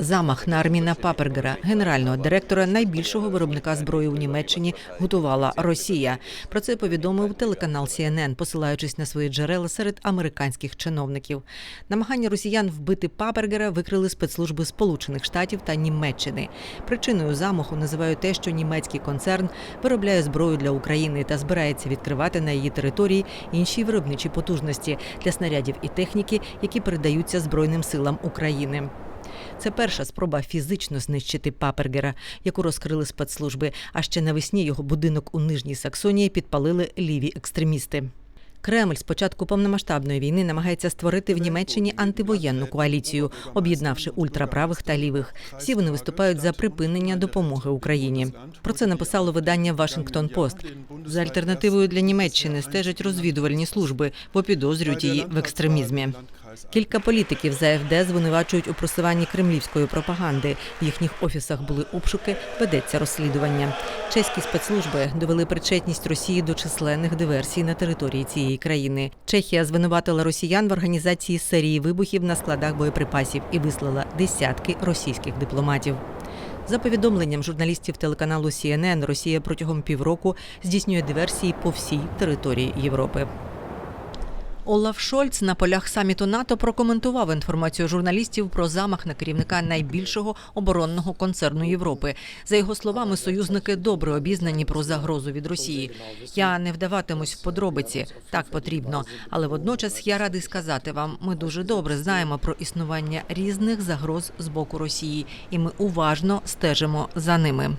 Замах на Арміна Папергера, генерального директора найбільшого виробника зброї у Німеччині, готувала Росія. Про це повідомив телеканал CNN, посилаючись на свої джерела серед американських чиновників. Намагання росіян вбити Папергера викрили спецслужби Сполучених Штатів та Німеччини. Причиною замаху називають те, що німецький концерн виробляє зброю для України та збирається відкривати на її території інші виробничі потужності для снарядів і техніки, які передаються Збройним силам України. Це перша спроба фізично знищити Папергера, яку розкрили спецслужби. А ще навесні його будинок у Нижній Саксонії підпалили ліві екстремісти. Кремль з початку повномасштабної війни намагається створити в Німеччині антивоєнну коаліцію, об'єднавши ультраправих та лівих. Всі вони виступають за припинення допомоги Україні. Про це написало видання Вашингтон Пост. За альтернативою для Німеччини стежать розвідувальні служби, бо підозрюють її в екстремізмі. Кілька політиків з АФД звинувачують у просуванні кремлівської пропаганди. В їхніх офісах були обшуки, ведеться розслідування. Чеські спецслужби довели причетність Росії до численних диверсій на території цієї країни. Чехія звинуватила росіян в організації серії вибухів на складах боєприпасів і вислала десятки російських дипломатів. За повідомленням журналістів телеканалу CNN, Росія протягом півроку здійснює диверсії по всій території Європи. Олаф Шольц на полях саміту НАТО прокоментував інформацію журналістів про замах на керівника найбільшого оборонного концерну Європи. За його словами, союзники добре обізнані про загрозу від Росії. Я не вдаватимусь в подробиці, так потрібно. Але водночас я радий сказати вам, ми дуже добре знаємо про існування різних загроз з боку Росії, і ми уважно стежимо за ними.